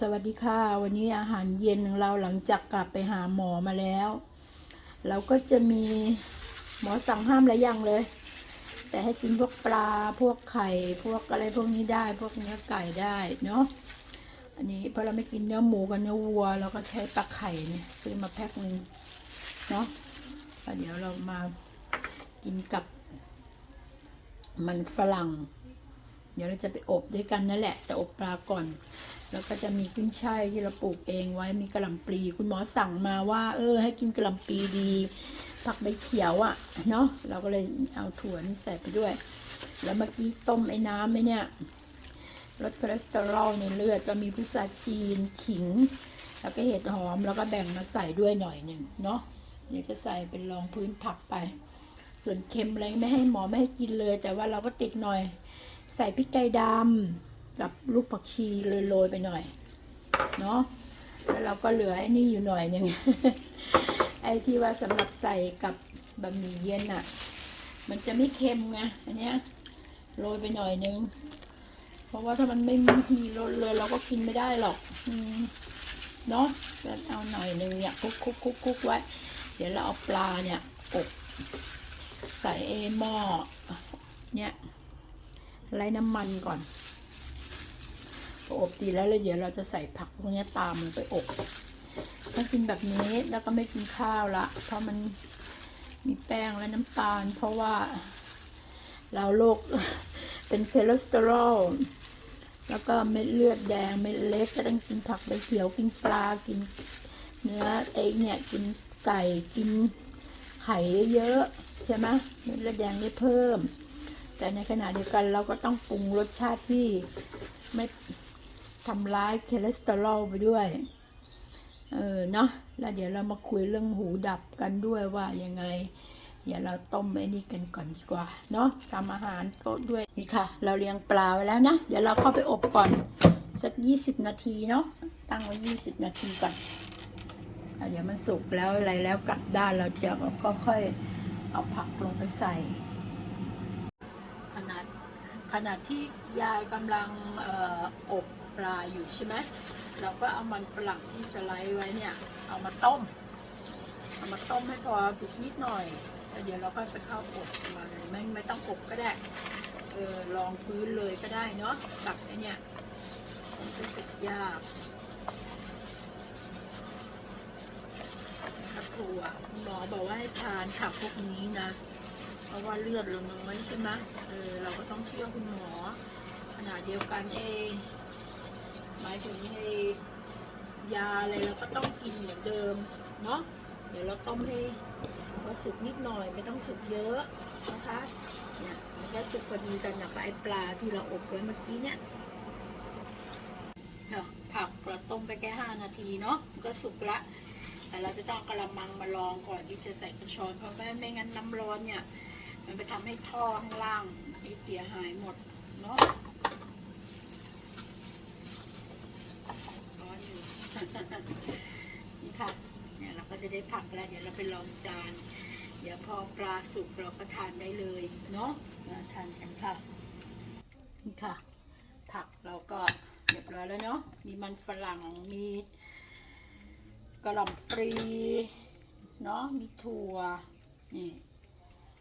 สวัสดีค่ะ วันนี้อาหารเย็นของเราหลังจากกลับไปหาหมอมาแล้ว เราก็จะมีหมอสั่งห้ามหลายอย่างเลย แต่ให้กินพวกปลาพวกไข่พวกอะไรพวกนี้ได้ พวกเนื้อไก่ได้เนาะอันนี้เพราะเราไม่กินเนื้อหมูกับเนื้อวัว เราก็ใช้ปลาไข่เนี่ยซื้อมาแพ็คหนึ่งเนาะแล้วเดี๋ยวเรามากินกับมันฝรั่ง เดี๋ยวเราจะไปอบด้วยกันนั่นแหละจะอบปลาก่อน แล้วก็จะมีขึ้นช่ายที่เราปลูกเองไว้มีกระหล่ำปลีคุณหมอสั่งมาว่า เออ ให้กินกระหล่ำปลีดีผักใบเขียวอะ่ะเนาะเราก็เลยเอาถั่วนี่ใส่ไปด้วย แล้วเมื่อกี้ต้มไอ้น้ำไอ้เนี่ยลดคอเลสเตอรอลในเลือดก็มีพุทราจีนขิง แล้วก็เห็ดหอมแล้วก็แบ่งมาใส่ด้วยหน่อยหนึ่งเนาะเดี๋ยวจะใส่เป็นรองพื้นผักไป ส่วนเค็มอะไรไม่ให้หมอไม่ให้กินเลย แต่ว่าเราก็ติดหน่อย ใส่พริกไทยดำ กับลูกผักชีโรยๆไปหน่อย เนาะแล้วเราก็เหลือไอ้นี่อยู่หน่อยหนึ่งไอ้ที่ว่าสำหรับใส่กับบะหมี่เย็นอะ่ะ มันจะไม่เค็มไงอันเนี้ยโรยไปหน่อยนึง เพราะว่าถ้ามันไม่มีรสเลย เราก็กินไม่ได้หรอก อืมเนาะเอาหน่อยนึงเนี่ยคลุกคุกคุกคุกไว้ เดี๋ยวเราเอาปลาเนี่ยอบใส่เอหม้อเนี่ยไล่น้ำมันก่อน พออบดีแล้วแล้วเดี๋ยวเราจะใส่ผักพวกนี้ตามมันไปอบถ้ากินแบบนี้แล้วก็ไม่กินข้าวละ เพราะมันมีแป้งและน้ำตาล เพราะว่าเราโรคเป็นคอเลสเตอรอลแล้วก็เม็ดเลือดแดงเม็ดเล็กก็ต้องกินผักใบเขียวกินปลากิน เนื้อไอ้เนี่ยกินไก่กินไข่เยอะใช่ไหมเม็ดเลือดแดงได้เพิ่ม แต่ในขณะเดียวกันเราก็ต้องปรุงรสชาติที่ไม่ ทำร้ายคอเลสเตอรอลไปด้วย เออเนาะแล้วเดี๋ยวเรามาคุยเรื่องหูดับกันด้วยว่ายังไง เดี๋ยวเราต้มไอ้นี่กันก่อนดีกว่า เนาะทำอาหารก็ด้วยนี่ค่ะ เราเลี้ยงปลาไว้แล้วนะ เดี๋ยวเราเข้าไปอบก่อนสักยี่สิบนาทีเนาะตั้งไว้ยี่สิบนาทีก่อนเดี๋ยวมันสุกแล้วอะไรแล้วกลับด้านเราจะก็ค่อยเอาผักลงไปใส่ ขนาดขณะที่ยายกำลังอออบ ปลาอยู่ใช่ไหมเราก็เอามันฝรั่งที่สไลด์ไว้เนี่ย เอามาต้ม เอามาต้มให้พอสุกนิดหน่อยแล้วเดี๋ยวเราก็ไปเข้าอบมันไม่ไม่ต้องอบก็ได้ เออลองพื้นเลยก็ได้เนาะกับไอเนี่ยมันจะสุกยากกระถั่วคุณหมอบอกว่าให้ทานผักพวกนี้นะ เพราะว่าเลือดเราน้อยใช่ไหมเออเราก็ต้องเชื่อคุณหมอขนาดเดียวกันเอง หมายถึงไอ้ยาอะไรเราก็ต้องกินเหมือนเดิมเนาะเดี๋ยวเราต้มให้พอสุกนิดหน่อยไม่ต้องสุกเยอะนะคะเนี่ยมันก็สุกพอดีกันกับไอปลาที่เราอบไว้เมื่อกี้เนี่ยผักเราต้มไปแค่ห้านาทีเนาะก็สุกละแต่เราจะต้องกระมังมาลองก่อนที่จะใส่กระชอนเพราะไม่ไม่งั้นน้ำร้อนเนี่ย มันไปทำให้ท่อข้างล่างเสียหายหมดเนาะร้อ นี่ค่ะเนี่ยเราก็จะได้ผักแล้วเดี๋ยวเราไปลองจาน เดี๋ยวพอปลาสุกเราก็ทานได้เลยเนาะมาทานกันค่ะนี่ค่ะ ผักเราก็เรียบร้อยแล้วเนาะมีมันฝรั่งมีกระหล่ำปลีเนาะมีถั่วนี่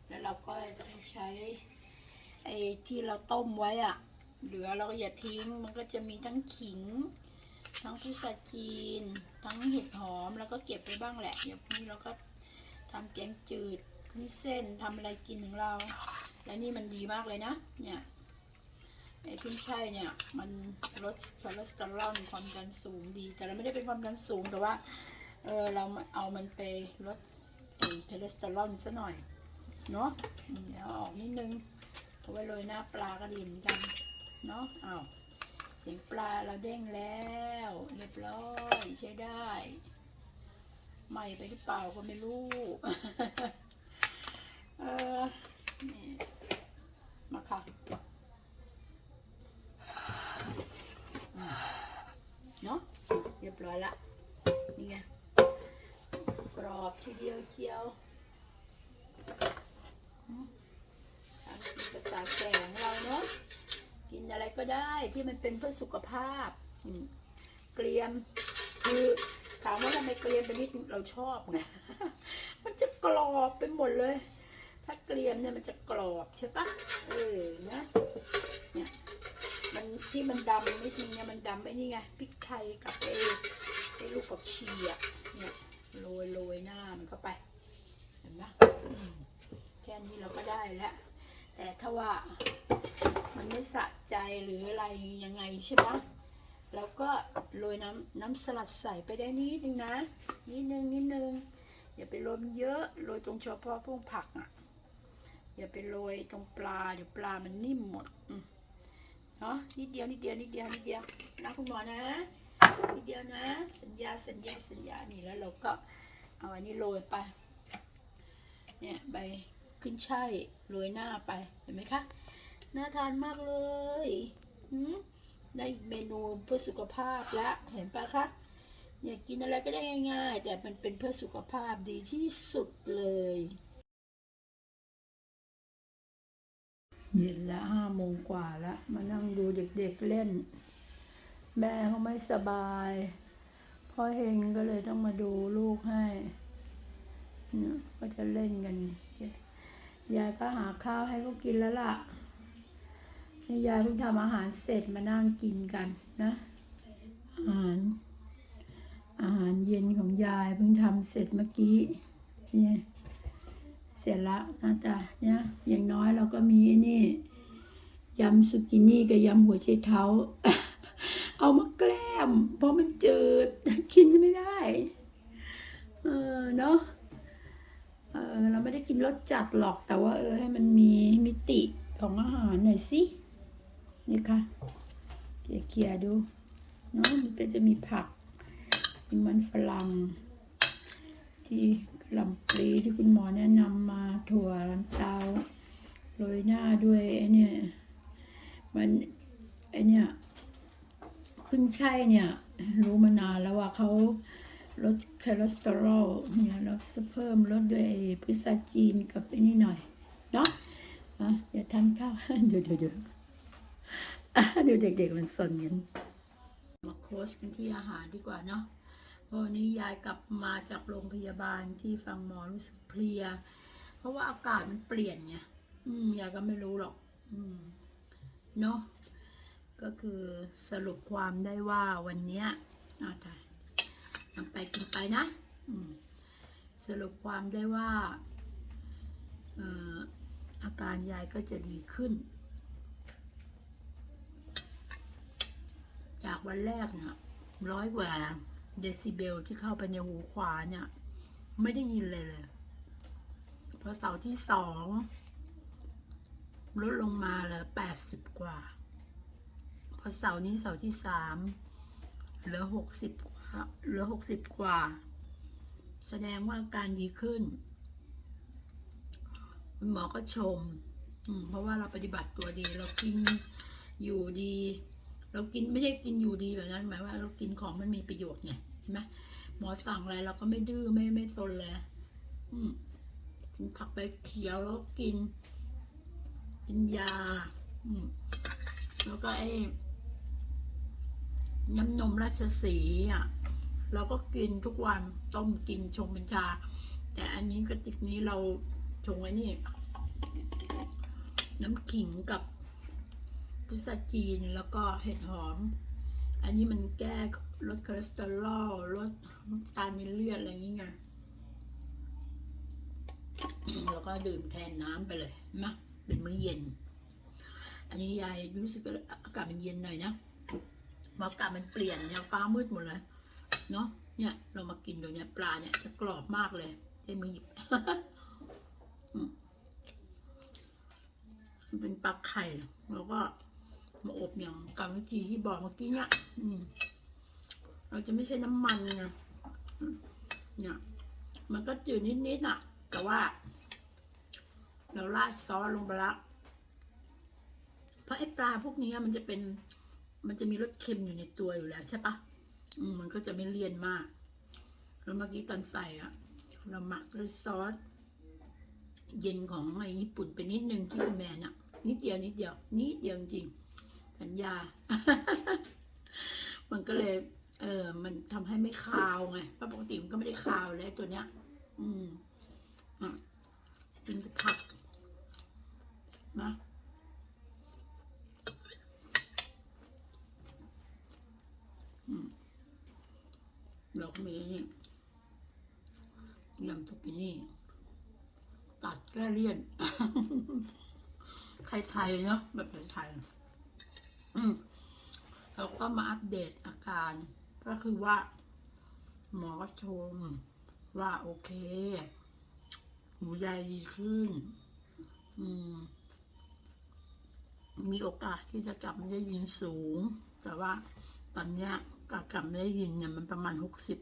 แล้วเราก็จะใช้ไอ้ที่เราต้มไว้อะเหลือเราก็อย่าทิ้งมันก็จะมีทั้งขิง ทั้งพุทราจีน ทั้งเห็ดหอมแล้วก็เก็บไปบ้างแหละเดี๋ยวพรุ่งนี้เราก็ทำแกงจืดนี่เส้นทำอะไรกินของเรา และนี่มันดีมากเลยนะ เนี่ยไอ้ขึ้นช่ายเนี่ย มันลดคอเลสเตอรอลความดันสูงดี แต่เราไม่ได้เป็นความดันสูงแต่ว่า เออเราเอามันไปลดไอ้คอเลสเตอรอลซะหน่อย เนาะเดี๋ยวออกนิดนึงเอาไว้โรยหน้าปลาก็ดีเหมือนกัน เนาะเอ้า สียงปลาเราเด้งแล้ว เรียบร้อยใช้ได้ใหม่ไปหรือเปล่าก็ไม่รู้ เออนี่มาค่ะเนาะเรียบร้อยละนี่ไงกรอบทีเดียวเจียวอันนี้ภาษาแก่ของเราเนาะ กินอะไรก็ได้ที่มันเป็นเพื่อสุขภาพเกรียมคือถามว่าทำไมเกรียมไปนิดเราชอบไงมันจะกรอบไปหมดเลย ถ้าเกรียมเนี่ยมันจะกรอบใช่ปะเออนะเนี่ยมันที่มันดำนิดนึงเนี่ยมันดำไอ้นี่ไงพริกไทยกับไอ้ไอ้ลูกผักชีอะเนี่ยโรยโรยหน้ามันเข้าไปเห็นไหมแค่นี้เราก็ได้แล้วแต่ถ้าว่า มันไม่สะใจหรืออะไรยังไงใช่ปะแล้วก็โรยน้ำน้ำสลัดใส่ไปได้นิดนึงนะ นิดนึงนิดนึงอย่าไปโรยเยอะโรยตรงเฉพาะพวกผักอะ อย่าไปโรยตรงปลาเดี๋ยวปลามันนิ่มหมดอืเนาะนิดเดียวนิดเดียวนิดเดียวนิดเดียวนะคุณหมอนะนิดเดียวนะ สัญญาสัญญาสัญญานี่แล้วเราก็เอาอันนี้โรยไป เนี่ยใบขึ้นช่ายโรยหน้าไปเห็นไหมคะ น่าทานมากเลยได้อีกเมนูเพื่อสุขภาพแล้วเห็นปะคะอยากกินอะไรก็ได้ง่าย ๆ แต่มันเป็นเพื่อสุขภาพดีที่สุดเลยเย็นละห้าโมงกว่าล้วมานั่งดูเด็กๆเล่น แม่เขาไม่สบายพ่อเฮงก็เลยต้องมาดูลูกให้เนี่ยก็จะเล่นกันยายก็หาข้าวให้เขากินแล้วล่ะ นี่ยายเพิ่งทำอาหารเสร็จมานั่งกินกันนะ อาหาร อาหารเย็นของยายเพิ่งทำเสร็จเมื่อกี้เนี่ยเสร็จละนะจ๊ะเนี่ยอย่างน้อยเราก็มีนี่ยำสุกินี่กับยำหัวไชเท้า เอามาแกล้ม เพราะมันจืดกินไม่ได้ เออเนาะเออเราไม่ได้กินรสจัดหรอกแต่ว่าเออให้มันมีมิติของอาหารหน่อยสิ นี่ค่ะเกี่ยๆดู เนาะมันก็จะมีผัก มีมันฝรั่ง ที่กะลำปลีที่คุณหมอแนะนำมาถั่วลันเตาโรยหน้าด้วยไอเนี่ยมันไอเนี่ยขึ้นช่ายเนี่ย รู้มานานแล้วว่าเขาลดคอเลสเตอรอลเนี่ยเราจะเพิ่มลดด้วยไอ้พุทราจีนกับไอ้นี่หน่อย เนาะอะเดี๋ยวทานข้าวเดี๋ยวเดี๋ยว เดี๋ยวเด็กๆมันสนกันมาโค้ชกันที่อาหารดีกว่าเนาะเพราะวันนี้ยายกลับมาจากโรงพยาบาลที่ฟังหมอรู้สึกเพลีย เพราะว่าอากาศมันเปลี่ยนไงอืมยายก็ไม่รู้หรอกอืมเนาะก็คือสรุปความได้ว่าวันเนี้ยอะถ่ายทำไปกินไปนะอืมสรุปความได้ว่าอาการยายก็จะดีขึ้น จากวันแรกเนี่ยร้อยกว่าเดซิเบลที่เข้าไปในหูขวาเนี่ย ไม่ได้ยินเลยเลย พอเสาร์ที่สองลดลงมาเหลือแปดสิบกว่า พอเสาร์นี้เสาร์ที่สามเหลือหกสิบกว่าเหลือหกสิบกว่า แสดงว่าการดีขึ้นคุณหมอก็ชม เพราะว่าเราปฏิบัติตัวดี เรากินอยู่ดี เรากินไม่ใช่กินอยู่ดีแบบนั้นหมายว่าเรากินของมันมีประโยชน์ไงเห็นไหมหมอสั่งอะไรเราก็ไม่ดื้อไม่ไม่ตนเลยอืมกินผักใบเขียวแล้วกิน กินยา อืมแล้วก็ไอ้น้ำนมราชสีอะเราก็กินทุกวันต้มกินชงเป็นชา แต่อันนี้กระติกนี้เราชงไว้นี่ น้ำขิงกับ พุทราจีนแล้วก็เห็ดหอม อันนี้มันแก้ลดคอเลสเตอรอลลดน้ำตาลในเลือดอะไรอย่างเงี้ยแล้วก็ดื่มแทนน้ำไปเลยนะเป็นมื้อเย็น อันนี้ยายรู้สึกอากาศมันเย็นหน่อยนะเพราะอากาศมันเปลี่ยนเนี่ยฟ้ามืดหมดเลยเนาะเนี่ยเรามากินตัวเนี้ยปลาเนี่ยจะกรอบมากเลยได้มือหยิบมันเป็นปลาไข่แล้วก็ มาอบอย่างกรรมวิธีที่บอกเมื่อกี้เนี่ยอืมเราจะไม่ใช่น้ำมันไงเนี่ย มันก็จืดนิดๆน่ะ แต่ว่า เราราดซอสลงไปละเพราะไอ้ปลาพวกนี้มันจะเป็น มันจะมีรสเค็มอยู่ในตัวอยู่แล้วใช่ปะอืมมันก็จะไม่เลี่ยนมาก แล้วเมื่อกี้ตอนใส่อะเราหมักด้วยซอสเย็นของไอ้ญี่ปุ่นไปนิดนึงที่แมนอะนิดเดียวนิดเดียวนิดเดียวจริง สัญญา มันก็เลย เออ มันทำให้ไม่คาวไงเพราะปกติมันก็ไม่ได้คาวเลยตัวเนี้ย อืมอะกินกับผักนะอืมเราก็มีนี่ยำทุกนี่ตัดแก้เลี่ยนไทยๆเนาะแบบไทยๆ เราก็มาอัปเดตอาการ ก็คือว่า หมอชม ว่าโอเค หูยายดีขึ้น อืม มีโอกาสที่จะกลับมาได้ยินสูง แต่ว่าตอนเนี้ยการกลับมาได้ยินเนี่ยมันประมาณหกสิบ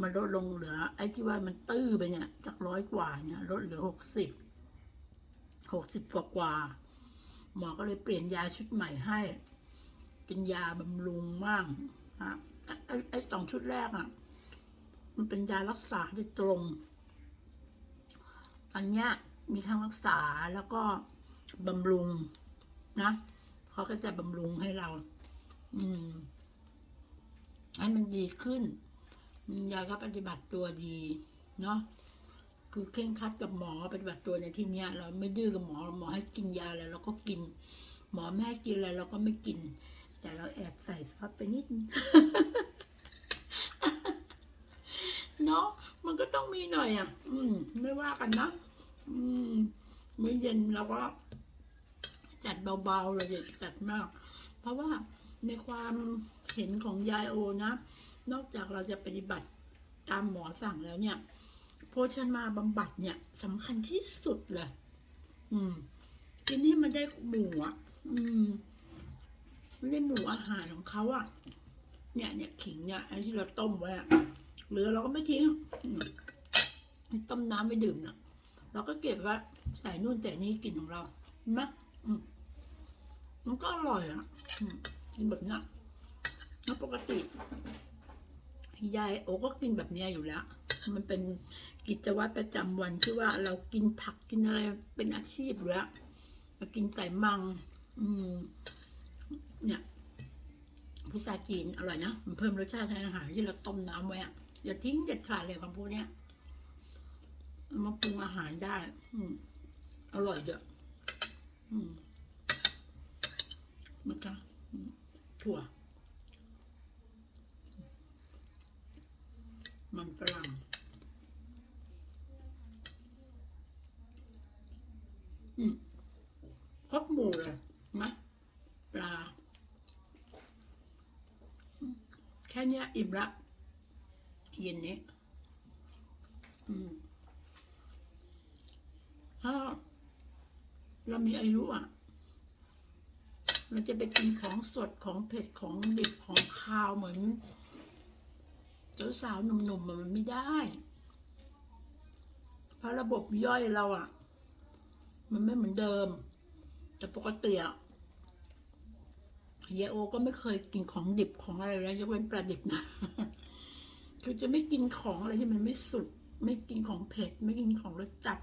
มันลดลงเหลือ ไอ้ที่ว่ามันตื้อไปเนี่ยจากร้อยกว่าเนี่ยลดเหลือหกสิบหกสิบกว่ากว่าหมอก็เลยเปลี่ยนยาชุดใหม่ให้ เป็นยาบำรุงมั่งฮะไอ้ไอ้สองชุดแรกอะ มันเป็นยารักษาโดยตรงอันเนี้ยมีทั้งรักษาแล้วก็บำรุงนะเขาก็จะบำรุงให้เรา อืมให้มันดีขึ้นยาก็ปฏิบัติตัวดี เนาะคือเคร่งคัดกับหมอปฏิบัติตัวในที่เนี้ย เราไม่ดื้อกับหมอหมอให้กินยาอะไรเราก็กิน หมอไม่ให้กินอะไรเราก็ไม่กิน แต่เราแอบใส่ซอสไปนิดนึงเนาะมันก็ต้องมีหน่อยอะ อืม ไม่ว่ากันนะอืมมื้อเย็นเราก็จัดเบาๆเลยอย่าจัดมาก เพราะว่าในความเห็นของยายโอนะ นอกจากเราจะปฏิบัติตามหมอสั่งแล้วเนี่ย โภชนาบำบัดเนี่ยสำคัญที่สุดเลย อืมทีนี้มันได้หมูอะ อืม มันได้หมูอาหารของเขาอะ เนี่ยเนี่ยขิงเนี่ยไอ้ที่เราต้มไว้อะเหลือเราก็ไม่ทิ้งต้มน้ำไปดื่มน่ะเราก็เก็บไว้ใส่นู่นแต่นี่กินของเราเห็นไหมมมันก็อร่อยอะกินแบบเนี้ยแล้วปกติยายโอก็กินแบบเนี้ยอยู่แล้ว มันเป็นกิจวัตรประจำวันที่ว่าเรากินผักกินอะไรเป็นอาชีพอยู่แล้วเรากินไก่มัง อืม เนี่ยพุทราจีนอร่อยนะมันเพิ่มรสชาติให้อาหารที่เราต้มน้ำไว้อะอย่าทิ้งเด็ดขาดเลยคำพูดเนี้ยมาปรุงอาหารได้ อืมอร่อยเยอะอืมนะคะอืมถั่ว มันฝรั่งอืมครบหมู่เลยนะปลา แค่เนี้ยอิ่มละ เย็นนี้อืมถ้าเรามีอายุอะ เราจะไปกินของสดของเผ็ดของดิบของคาวเหมือนเจ้าสาวหนุ่มๆมันไม่ได้ เพราะระบบย่อยเราอะ มันไม่เหมือนเดิม แต่ปกติอะ เยโอก็ไม่เคยกินของดิบของอะไรแล้วยกเว้นปลาดิบนะคือจะไม่กินของอะไรที่มันไม่สุกไม่กินของเผ็ด ไม่กินของรสจัด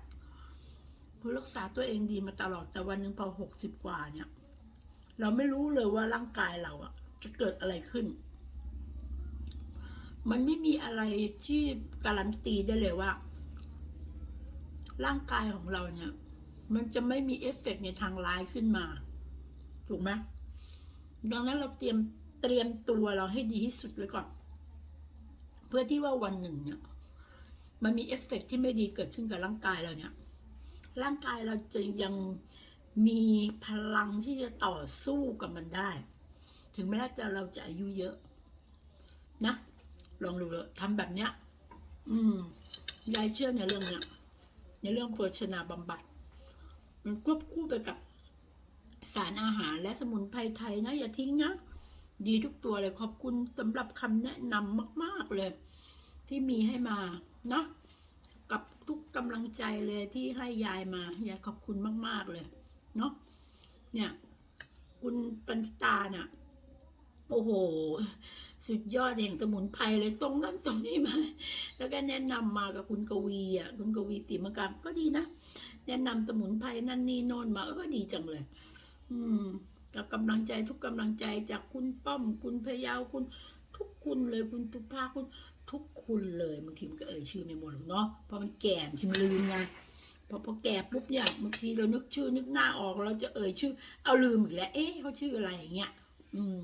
เพื่อรักษาตัวเองดีมาตลอดแต่วันหนึ่งพอหกสิบกว่าเนี่ย เราไม่รู้เลยว่าร่างกายเราอะจะเกิดอะไรขึ้น มันไม่มีอะไรที่การันตีได้เลยว่า ร่างกายของเราเนี่ย มันจะไม่มีเอฟเฟกต์ในทางร้ายขึ้นมา ถูกไหม ดังนั้นเราเตรียมเตรียมตัวเราให้ดีที่สุดไว้ก่อน เพื่อที่ว่าวันหนึ่งเนี่ย มันมีเอฟเฟกต์ที่ไม่ดีเกิดขึ้นกับร่างกายเราเนี่ย ร่างกายเราจะยังมีพลังที่จะต่อสู้กับมันได้ ถึงแม้ว่าจะเราจะอายุเยอะ นะ ลองดูเลยทำแบบเนี้ย อืมยายเชื่อในเรื่องเนี้ยในเรื่องโภชนาบำบัด มันควบคู่ไปกับ สารอาหารและสมุนไพรไทยนะ อย่าทิ้งนะ ดีทุกตัวเลยขอบคุณสำหรับคำแนะนำมากๆเลย ที่มีให้มาเนาะกับทุกกำลังใจเลยที่ให้ยายมายายขอบคุณมาก ๆเลยเนาะเนี่ย คุณปัญตาน่ะ โอ้โห สุดยอดแห่งสมุนไพรเลยตรงนั้นตรงนี้มา แล้วก็แนะนำมากับคุณกวีอะ คุณกวีติมกรรมก็ดีนะ แนะนำสมุนไพรนั่นนี่โน่นมาก็ดีจังเลย อืมกับกำลังใจทุกกำลังใจจากคุณป้อม คุณพยาวคุณทุกคุณเลยคุณทุภาคุณทุกคุณเลยบางทีมันก็เอ่ยชื่อไม่หมดหรอกเนาะเพราะมันแก่บางทีมันลืมไงพอพอแก่ปุ๊บเนี่ยบางทีเรานึกชื่อนึกหน้าออกเราจะเอ่ยชื่อ เอาลืมอีกแล้ว เอ๊ะเขาชื่ออะไรอย่างเงี้ยอืม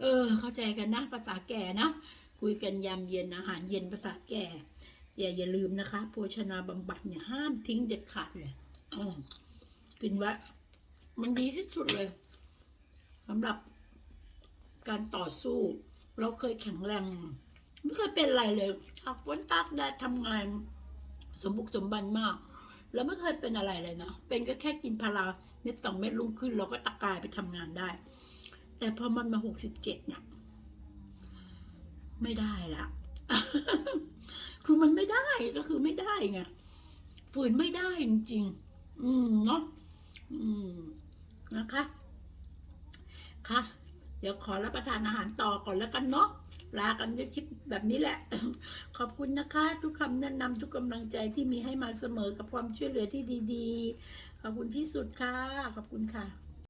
เออ เข้าใจกันนะภาษาแก่นะคุยกันยามเย็นอาหารเย็นภาษาแก่อย่าอย่าลืมนะคะโภชนาบำบัดเนี่ยห้ามทิ้งเด็ดขาดเลยอืมกินไว้ มันดีที่สุดเลยสำหรับการต่อสู้ เราเคยแข็งแรง ไม่เคยเป็นอะไรเลยทักฝนตากแดดทำงาน สมบุกสมบันมาก แล้วไม่เคยเป็นอะไรเลยนะ เป็นก็แค่กินพาราเม็ดสองเม็ดลุ่งขึ้น เราก็ตะกายไปทำงานได้ แต่พอมันมาหกสิบเจ็ดเนี่ย ไม่ได้ละคือมันไม่ได้ก็คือไม่ได้ไงฝืนไม่ได้จริงๆ อืมเนาะอืม นะคะ ค่ะ เดี๋ยวขอรับประทานอาหารต่อก่อนแล้วกันเนาะลากันด้วยคลิปแบบนี้แหละ ขอบคุณนะคะ ทุกคำแนะนำทุกกำลังใจที่มีให้มาเสมอกับความช่วยเหลือที่ดี ๆ ขอบคุณที่สุดค่ะ ขอบคุณค่ะ